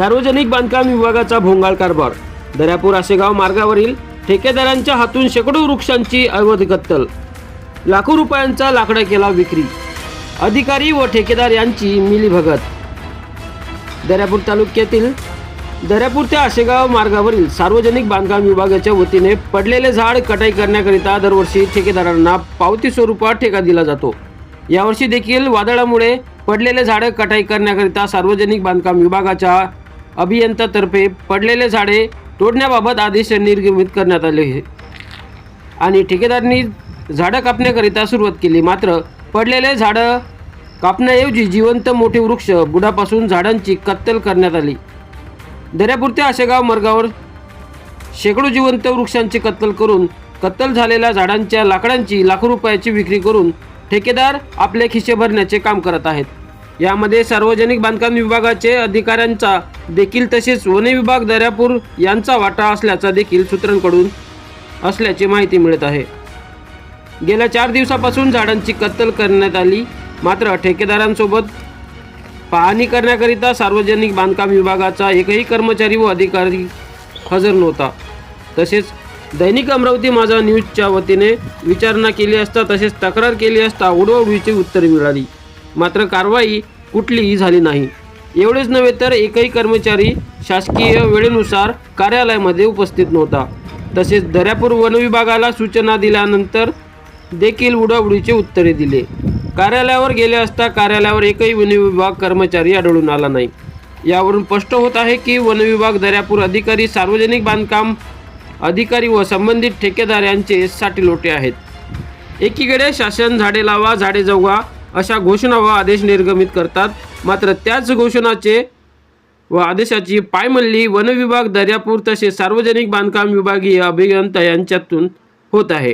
सार्वजनिक बांधकाम विभागाचा भोंगाळ कारभार. दर्यापूर आसेगाव मार्गावरील ठेकेदारांच्या हातून शेकडो वृक्षांची अवध कत्तल लाखो रुपयांचा लाकडा केला विक्री. अधिकारी व ठेकेदार यांची मिलीभगत. दर्यापूर तालुक्यातील दर्यापूर ते आशेगाव मार्गावरील सार्वजनिक बांधकाम विभागाच्या वतीने पडलेले झाड कटाई करण्याकरिता दरवर्षी ठेकेदारांना पावती स्वरूपात ठेका दिला जातो. यावर्षी देखील वादळामुळे पडलेले झाडं कटाई करण्याकरिता सार्वजनिक बांधकाम विभागाच्या अभियंत्यातर्फे पडलेले झाडे तोडण्याबाबत आदेश निर्गमित करण्यात आले आहे आणि ठेकेदारांनी झाडं कापण्याकरिता सुरुवात केली. मात्र पडलेले झाडं कापण्याऐवजी जिवंत मोठे वृक्ष बुडापासून झाडांची कत्तल करण्यात आली. दर्यापूर आशेगाव मार्गावर शेकडो जिवंत वृक्षांची कत्तल करून कत्तल झालेल्या झाडांच्या लाकडांची लाखो रुपयाची विक्री करून ठेकेदार आपले खिसे भरण्याचे काम करत आहेत. यामध्ये सार्वजनिक बांधकाम विभागाचे अधिकाऱ्यांचा देखील तसेच वन विभाग दर्यापूर यांचा वाटा असल्याचा देखील सूत्रांकडून असल्याची माहिती मिळत आहे. गेल्या चार दिवसापासून झाडांची कत्तल करण्यात आली. मात्र ठेकेदारांसोबत पाहणी करण्याकरिता सार्वजनिक बांधकाम विभागाचा एकही कर्मचारी व अधिकारी हजर नव्हता. तसेच दैनिक अमरावती माझा न्यूजच्या वतीने विचारणा केली असता तसेच तक्रार केली असता उडवडवीची उत्तरे मिळाली. मात्र कारवाई कुठलीही झाली नाही. एवढेच नव्हे तर एकही कर्मचारी शासकीय वेळेनुसार कार्यालयामध्ये उपस्थित नव्हता. तसेच दर्यापूर वनविभागाला सूचना दिल्यानंतर देखील उडाउडीचे उत्तरे दिले. कार्यालयावर गेले असता कार्यालयावर एकही वनविभाग कर्मचारी आढळून आला नाही. यावरून स्पष्ट होत आहे की वनविभाग दर्यापूर अधिकारी सार्वजनिक बांधकाम अधिकारी व संबंधित ठेकेदार यांचे साठीलोटे आहेत. एकीकडे शासन झाडे लावा झाडे जगवा अशा घोषणा व आदेश निर्गमित करतात. मात्र त्याच घोषणाचे व आदेशाची पायमल्ली वनविभाग दर्यापूर तसेच सार्वजनिक बांधकाम विभागीय अभियंता यांच्यातून होत आहे.